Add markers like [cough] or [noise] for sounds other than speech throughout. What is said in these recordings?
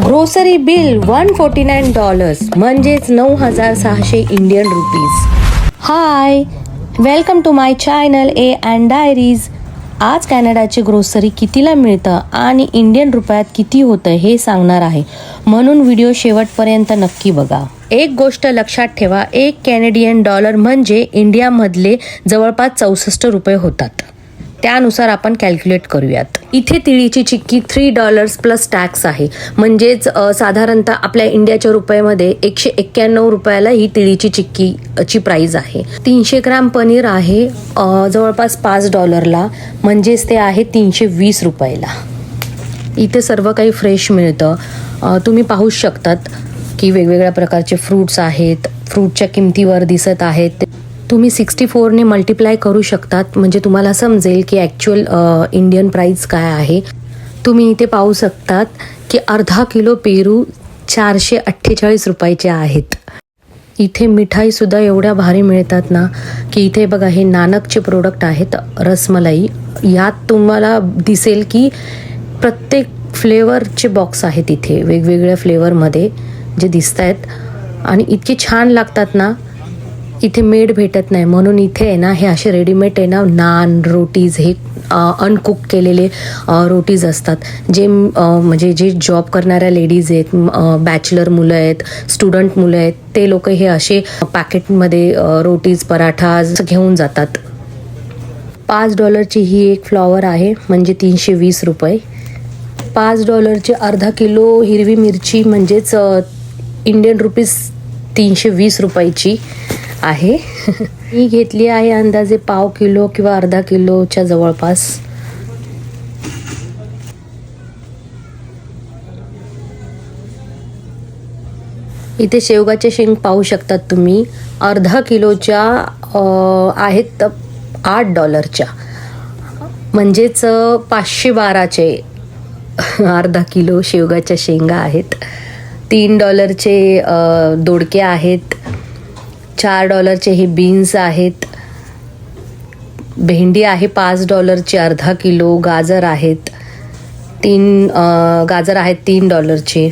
Grocery bill one forty nine dollars म्हणजेच नऊ हजार सहाशे Indian rupees hi welcome to my channel A and diaries आज कॅनडाची ग्रोसरी कितीला मिळतं आणि इंडियन रुपयात किती होतं हे सांगणार आहे. म्हणून व्हिडिओ शेवटपर्यंत नक्की बघा. एक गोष्ट लक्षात ठेवा एक कॅनेडियन डॉलर म्हणजे इंडियामधले जवळपास चौसष्ट रुपये होतात. त्यानुसार आपण कॅल्क्युलेट करूयात. इथे तिळीची चिक्की थ्री डॉलर्स प्लस टॅक्स आहे. म्हणजेच साधारणतः आपल्या इंडियाच्या रुपयामध्ये एकशे एक्क्याण्णव रुपयाला ही तिळीची चिक्कीची प्राईज प्राइस आहे. तीनशे ग्रॅम पनीर आहे जवळपास पाच डॉलरला म्हणजेच ते आहे तीनशे वीस रुपयाला. इथे सर्व काही फ्रेश मिळतं. तुम्ही पाहू शकतात की वेगवेगळ्या प्रकारचे फ्रूट्स आहेत. फ्रूटच्या किमतीवर दिसत आहेत. तुम्ही सिक्स्टी फोरने मल्टिप्लाय करू शकतात. म्हणजे तुम्हाला समजेल की ॲक्च्युअल इंडियन प्राईस काय आहे. तुम्ही इथे पाहू शकतात की अर्धा किलो पेरू चारशे अठ्ठेचाळीस रुपयाचे आहेत. इथे मिठाईसुद्धा एवढ्या भारी मिळतात ना की इथे बघा हे नानकचे प्रोडक्ट आहेत रसमलाई. यात तुम्हाला दिसेल की प्रत्येक फ्लेवरचे बॉक्स आहेत इथे वेगवेगळ्या फ्लेवरमध्ये जे दिसत आहेत आणि इतके छान लागतात ना इथे मेड भेटत नाही. म्हणून इथे आहे ना हे असे रेडीमेड आहे ना नान रोटीज हे अनकुक केलेले रोटीज असतात. जे म्हणजे जे जॉब करणाऱ्या लेडीज आहेत बॅचलर मुलं आहेत स्टुडंट मुलं आहेत ते लोक हे असे पॅकेटमध्ये रोटीज पराठा घेऊन जातात. पाच डॉलरची ही एक फ्लॉवर आहे म्हणजे तीनशे वीस रुपये. पाच डॉलरची अर्धा किलो हिरवी मिरची म्हणजेच इंडियन रुपीज तीनशे वीस रुपयाची. आहे. [laughs] मी घेतली आहे अंदाजे पाव किलो किंवा अर्धा किलोच्या जवळपास. इथे शेवगाचे शेंग पाहू शकतात तुम्ही. अर्धा किलोच्या आहेत आठ डॉलरच्या. म्हणजेच पाचशे बाराचे [laughs] अर्धा किलो शेवगाच्या शेंगा आहेत. तीन डॉलरचे दोडके आहेत. चार डॉलरचे हे बीन्स आहेत. भेंडी आहे पाच डॉलरची अर्धा किलो गाजर आहेत. तीन गाजर आहेत तीन डॉलरचे.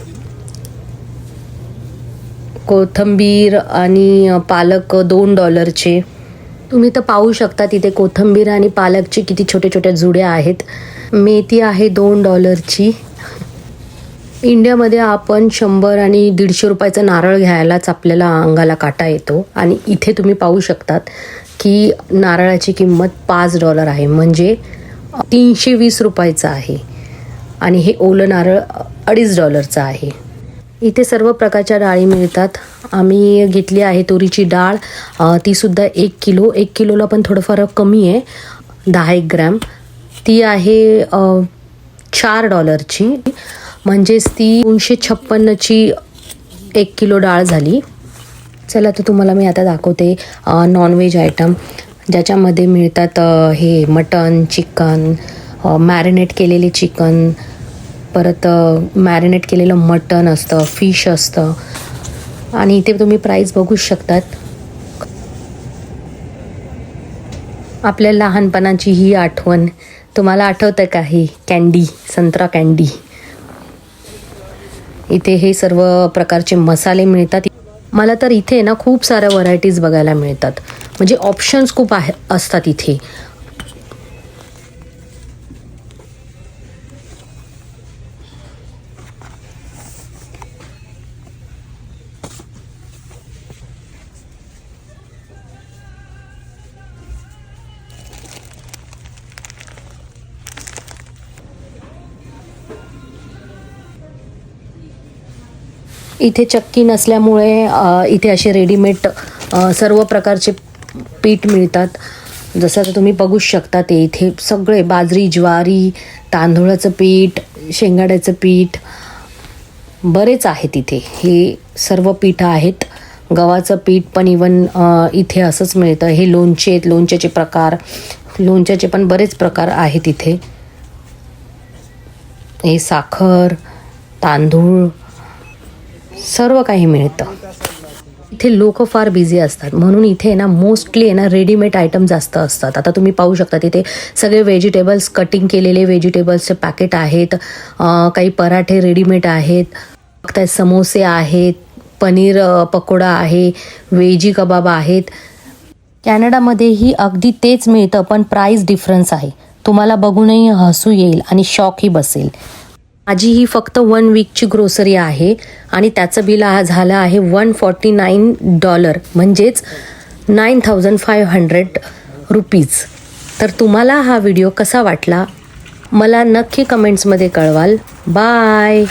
कोथंबीर आणि पालक दोन डॉलरचे. तुम्ही तर पाहू शकता तिथे कोथंबीर आणि पालकची किती छोट्या छोट्या जुड्या आहेत. मेथी आहे दोन डॉलरची. इंडियामध्ये आपण शंभर आणि दीडशे रुपयाचा नारळ घ्यायलाच आपल्याला अंगाला काटा येतो. आणि इथे तुम्ही पाहू शकतात की नारळाची किंमत पाच डॉलर आहे. म्हणजे तीनशे वीस रुपयाचं आहे. आणि हे ओलं नारळ अडीच डॉलरचं आहे. इथे सर्व प्रकारच्या डाळी मिळतात. आम्ही घेतली आहे तुरीची डाळ. तीसुद्धा एक किलो. एक किलोला पण थोडंफार कमी आहे. दहा एक ग्रॅम. ती आहे चार डॉलरची. म्हणजेच ती दोनशे छप्पन्नची एक किलो डाळ झाली. चला तर तुम्हाला मी आता दाखवते नॉनव्हेज आयटम ज्याच्यामध्ये मिळतात हे मटन चिकन मॅरिनेट केलेले चिकन परत मॅरिनेट केलेलं मटन असतं फिश असतं. आणि इथे तुम्ही प्राईस बघू शकतात. आपल्या लहानपणाची ही आठवण. तुम्हाला आठवतं का ही कॅन्डी संत्रा कॅन्डी इथे हे सर्व प्रकारचे मसाले मिळतात. मला तर इथे ना खूप साऱ्या व्हरायटीज बघायला मिळतात. म्हणजे ऑप्शन्स खूप आहे असतात इथे. इथे चक्की नसल्यामुळे इथे असे रेडीमेड सर्व प्रकारचे पीठ मिळतात. जसं आता तुम्ही बघूच शकता ते इथे सगळे बाजरी ज्वारी तांदूळाचं पीठ शेंगाड्याचं पीठ बरेच आहेत इथे. हे सर्व पीठं आहेत. गव्हाचं पीठ पण इवन इथे असंच मिळतं. हे लोणचे आहेत लोणच्याचे प्रकार. लोणच्याचे पण बरेच प्रकार आहेत इथे. हे साखर तांदूळ सर्व काही मिळतं. इथे लोक फार बिझी असतात. म्हणून इथे ना मोस्टली आहे ना रेडीमेड आयटम जास्त असतात. आता तुम्ही पाहू शकता तिथे सगळे व्हेजिटेबल्स कटिंग केलेले व्हेजिटेबल्सचे पॅकेट आहेत. काही पराठे रेडीमेड आहेत. बघताय समोसे आहेत पनीर पकोडा आहे वेजी कबाब आहेत. कॅनडामध्येही अगदी तेच मिळतं पण प्राईस डिफरन्स आहे. तुम्हाला बघूनही हसू येईल आणि शॉकही बसेल. माझी ही फक्त वन वीकची ग्रोसरी आहे आणि त्याचं बिल झालं आहे वन फॉर्टी नाईन डॉलर म्हणजेच nine thousand five hundred rupees तर तुम्हाला हा व्हिडिओ कसा वाटला? मला नक्की कमेंट्समध्ये कळवाल. बाय